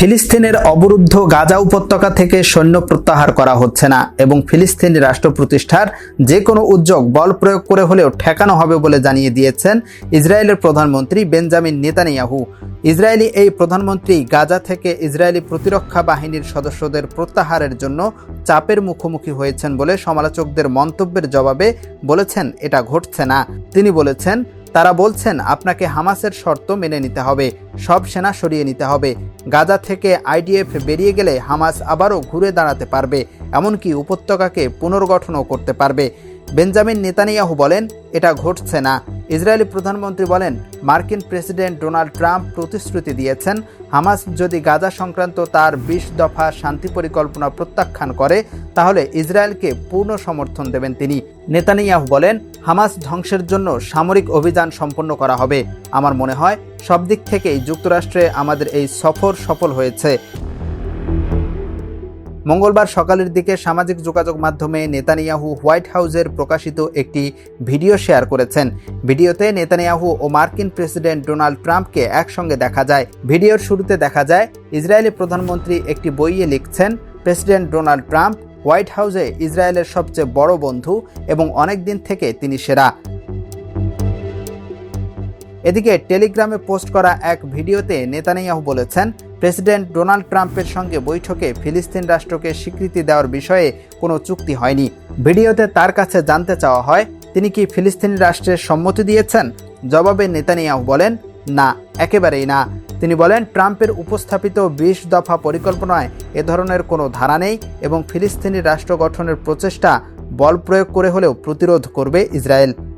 ফিলিস্তিনের অবরুদ্ধ গাজা উপত্যকা থেকে সৈন্য প্রত্যাহার করা হচ্ছে না এবং ফিলিস্তিনি রাষ্ট্র প্রতিষ্ঠার যে কোনো উদ্যোগ বল প্রয়োগ করে হলেও ঠেকানো হবে বলে জানিয়ে দিয়েছেন ইসরায়েলের প্রধানমন্ত্রী বেঞ্জামিন নেতানিয়াহু। ইসরায়েলি এই প্রধানমন্ত্রী গাজা থেকে ইসরায়েলি প্রতিরক্ষা বাহিনীর সদস্যদের প্রত্যাহারের জন্য চাপের মুখোমুখি হয়েছেন বলে সমালোচকদের মন্তব্যের জবাবে বলেছেন, এটা ঘটছে না। তিনি বলেছেন তারা বলছেন, আপনাকে হামাসের শর্ত মেনে নিতে হবে, সব সেনা সরিয়ে নিতে হবে। গাজা থেকে আইডিএফ বেরিয়ে গেলে হামাস আবারও ঘুরে দাঁড়াতে পারবে, এমনকি উপত্যকাকে পুনর্গঠনও করতে পারবে। বেঞ্জামিন নেতানিয়াহু বলেন, এটা ঘটছে না। ইসরায়েলি প্রধানমন্ত্রী বলেন, মার্কিন প্রেসিডেন্ট ডোনাল্ড ট্রাম্প প্রতিশ্রুতি দিয়েছেন, হামাস যদি গাজা সংক্রান্ত তার বিশ দফা শান্তি পরিকল্পনা প্রত্যাখ্যান করে, তাহলে ইসরায়েলকে পূর্ণ সমর্থন দেবেন তিনি। নেতানিয়াহু বলেন, হামাস ধ্বংসের জন্য সামরিক অভিযান সম্পন্ন করা হবে। আমার মনে হয় সব দিক থেকেই যুক্তরাষ্ট্রে আমাদের এই সফর সফল হয়েছে। মঙ্গলবার সকালের দিকে সামাজিক যোগাযোগ মাধ্যমে নেতানিয়াহু হোয়াইট হাউজের প্রকাশিত একটি ভিডিও শেয়ার করেছেন। ভিডিওতে নেতানিয়াহু ও মার্কিন প্রেসিডেন্ট ডোনাল্ড ট্রাম্পকে একসঙ্গে দেখা যায়। ভিডিওর শুরুতে দেখা যায়, ইসরায়েলি প্রধানমন্ত্রী একটি বইয়ে লিখছেন, প্রেসিডেন্ট ডোনাল্ড ট্রাম্প হোয়াইট হাউসে ইসরায়েলের সবচেয়ে বড় বন্ধু এবং অনেক দিন থেকে তিনি সেরা। এদিকে টেলিগ্রামে পোস্ট করা এক ভিডিওতে নেতানিয়াহু বলেছেন, প্রেসিডেন্ট ডোনাল্ড ট্রাম্পের সঙ্গে বৈঠকে ফিলিস্তিন রাষ্ট্রকে স্বীকৃতি দেওয়ার বিষয়ে কোনো চুক্তি হয়নি। ভিডিওতে তার কাছে জানতে চাওয়া হয়, তিনি কি ফিলিস্তিনি রাষ্ট্রের সম্মতি দিয়েছেন? জবাবে নেতানিয়াহু বলেন, না, একেবারেই না। তিনি বলেন, ট্রাম্পের উপস্থাপিত বিশ দফা পরিকল্পনায় এ ধরনের কোনো ধারা নেই এবং ফিলিস্তিনি রাষ্ট্র গঠনের প্রচেষ্টা বল প্রয়োগ করে হলেও প্রতিরোধ করবে ইসরায়েল।